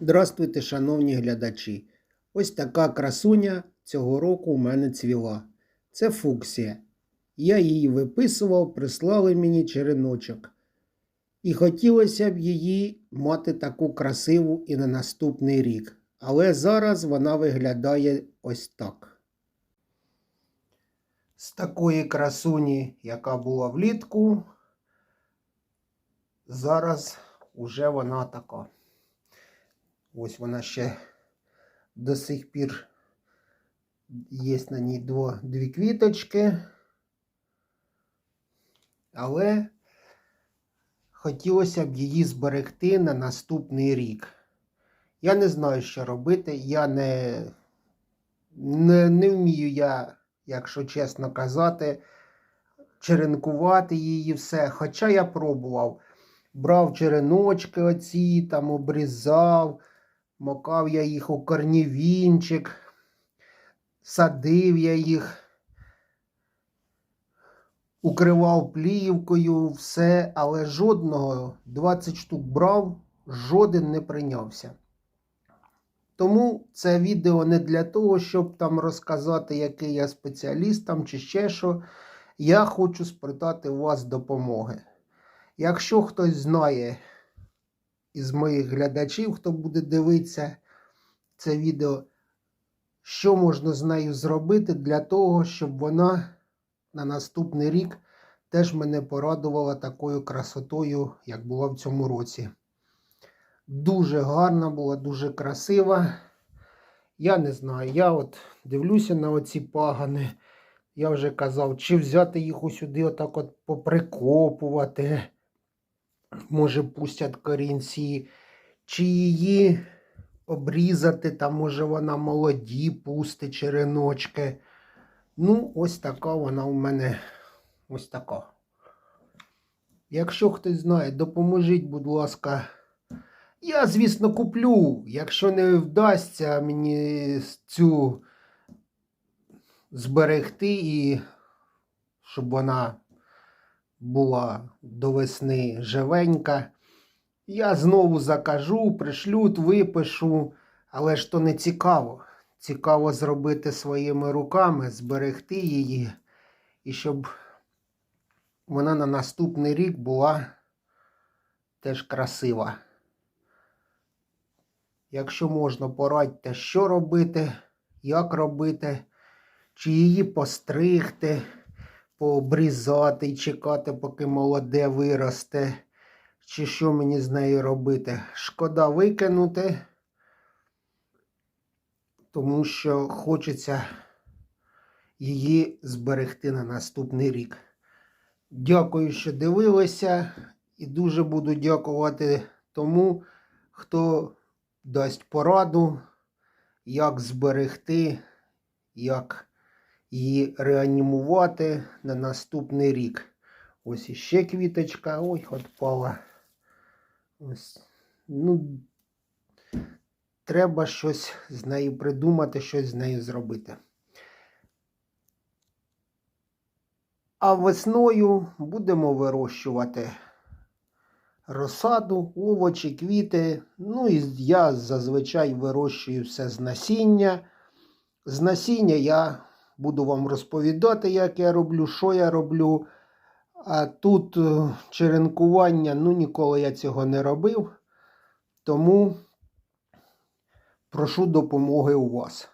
Здравствуйте, шановні глядачі. Ось така красуня цього року у мене цвіла. Це фуксія. Я її виписував, прислали мені череночок. І хотілося б її мати таку красиву і на наступний рік. Але зараз вона виглядає ось так. З такої красуні, яка була влітку, зараз уже вона така. Ось вона ще до сих пір є на ній дво, дві квіточки. Але хотілося б її зберегти на наступний рік. Я не знаю, що робити. Я не, не, не вмію я, якщо чесно казати, черенкувати її все. Хоча я пробував. Брав череночки оці, там обрізав, макав я їх у корнівінчик, садив я їх, укривав плівкою, все, але жодного 20 штук брав, жоден не прийнявся. Тому це відео не для того, щоб там розказати, який я спеціаліст там чи ще що. Я хочу спитати у вас допомоги. Якщо хтось знає із моїх глядачів, хто буде дивитися це відео, що можна з нею зробити для того, щоб вона на наступний рік теж мене порадувала такою красотою, як була в цьому році. Дуже гарна була, дуже красива. Я не знаю, я от дивлюся на оці пагани. Я вже казав, чи взяти їх усюди, отак от поприкопувати. Може, пустять корінці, чи її обрізати, там, може, вона молоді пустить череночки. Ну, ось така вона у мене ось така. Якщо хтось знає, допоможіть, будь ласка. Я, звісно, куплю. Якщо не вдасться мені цю зберегти і щоб вона була до весни живенька. Я знову закажу, пришлют, випишу, але ж то не цікаво. Цікаво зробити своїми руками, зберегти її, і щоб вона на наступний рік була теж красива. Якщо можна, порадьте, що робити, як робити, чи її постригти пообрізати і чекати, поки молоде виросте. Чи що мені з нею робити? Шкода викинути, тому що хочеться її зберегти на наступний рік. Дякую, що дивилися, і дуже буду дякувати тому, хто дасть пораду, як зберегти, як її реанімувати на наступний рік. Ось іще квіточка. Ой, отпала. Ось. Ну, треба щось з нею придумати, щось з нею зробити. А весною будемо вирощувати розсаду, овочі, квіти. Ну і я зазвичай вирощую все з насіння. З насіння я буду вам розповідати, як я роблю, що я роблю. А тут е, черенкування, ну ніколи я цього не робив. Тому прошу допомоги у вас.